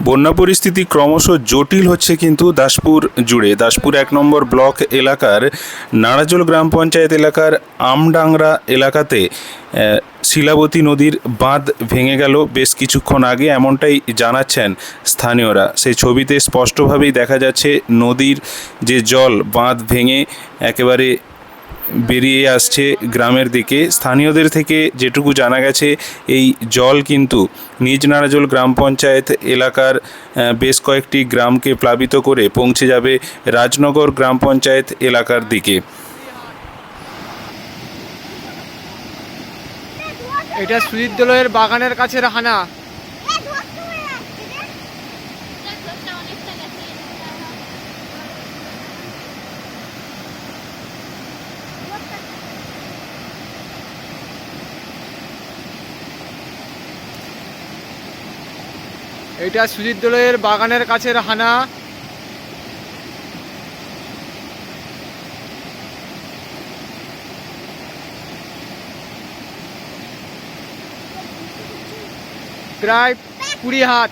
বন্যা পরিস্থিতি ক্রমশ জটিল হচ্ছে কিন্তু দাসপুর জুড়ে। দাসপুর এক নম্বর ব্লক এলাকার নাড়াজোল গ্রাম পঞ্চায়েত এলাকার আমডাংরা এলাকাতে শিলাবতী নদীর বাঁধ ভেঙে গেল বেশ কিছুক্ষণ আগে এমনটাই জানাচ্ছেন স্থানীয়রা। সেই ছবিতে স্পষ্টভাবেই দেখা যাচ্ছে নদীর যে জল, বাঁধ ভেঙে একেবারে বেরিয়ে আসছে গ্রামের দিকে। স্থানীয়দের থেকে যেটুকু জানা গেছে এই জল কিন্তু নিজ নারাজল গ্রাম পঞ্চায়েত এলাকার বেশ কয়েকটি গ্রামকে প্লাবিত করে পৌঁছে যাবে রাজনগর গ্রাম পঞ্চায়েত এলাকার দিকে। এটা সুজিত দোলয়ের বাগানের কাছের হানা। এটা সুজিত দোলের বাগানের কাছের হানা। প্রায় কুড়ি হাত।